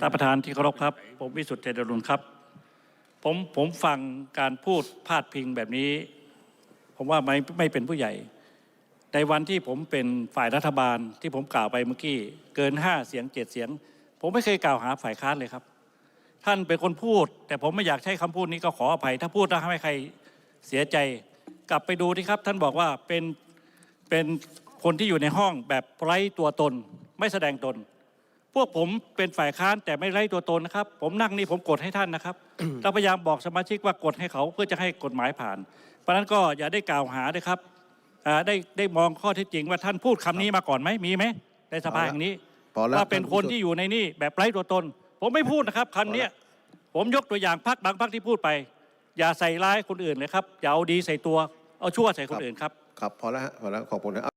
ท่านประธานที่เคารพครับ ผมวิสุทธิ์เจริญรุนครับ ผมผมฟังการพูดพาดพิงแบบนี้ ผมว่าไม่ไม่เป็นผู้ใหญ่ ในวันที่ผมเป็นฝ่ายรัฐบาลที่ผมกล่าวไปเมื่อกี้เกินห้าเสียงเจ็ดเสียง ผมไม่เคยกล่าวหาฝ่ายค้านเลยครับ ท่านเป็นคนพูด แต่ผมไม่อยากใช้คำพูดนี้ก็ขออภัย ถ้าพูดแล้วทำให้ใครเสียใจ กลับไปดูที่ครับ ท่านบอกว่าเป็นเป็นคนที่อยู่ในห้องแบบไร้ตัวตน ไม่แสดงตน พวกผมเป็นฝ่ายค้านแต่ไม่ไร้ตัวตนนะครับ ผมนั่งนี่ผมกดให้ท่านนะครับเราพยายามบอกสมาชิกว่ากดให้เขาเพื่อจะให้กฎหมายผ่าน เพราะฉะนั้นก็อย่าได้กล่าวหาเลยครับอ่าได้ได้มองข้อเท็จจริงว่าท่านพูดคำนี้มาก่อนไหมมีไหมในสภาแห่งนี้พอแล้วว่าเป็นคนที่อยู่ในนี่แบบไร้ตัวตน ผมไม่พูดนะครับคำเนี้ยผมยกตัวอย่างพักบางพักที่พูดไป อย่าใส่ร้ายคนอื่นเลยครับอย่าเอาดีใส่ตัวเอาชั่วใส่คนอื่นครับครับพอแล้วฮะพอแล้วขอบคุณนะ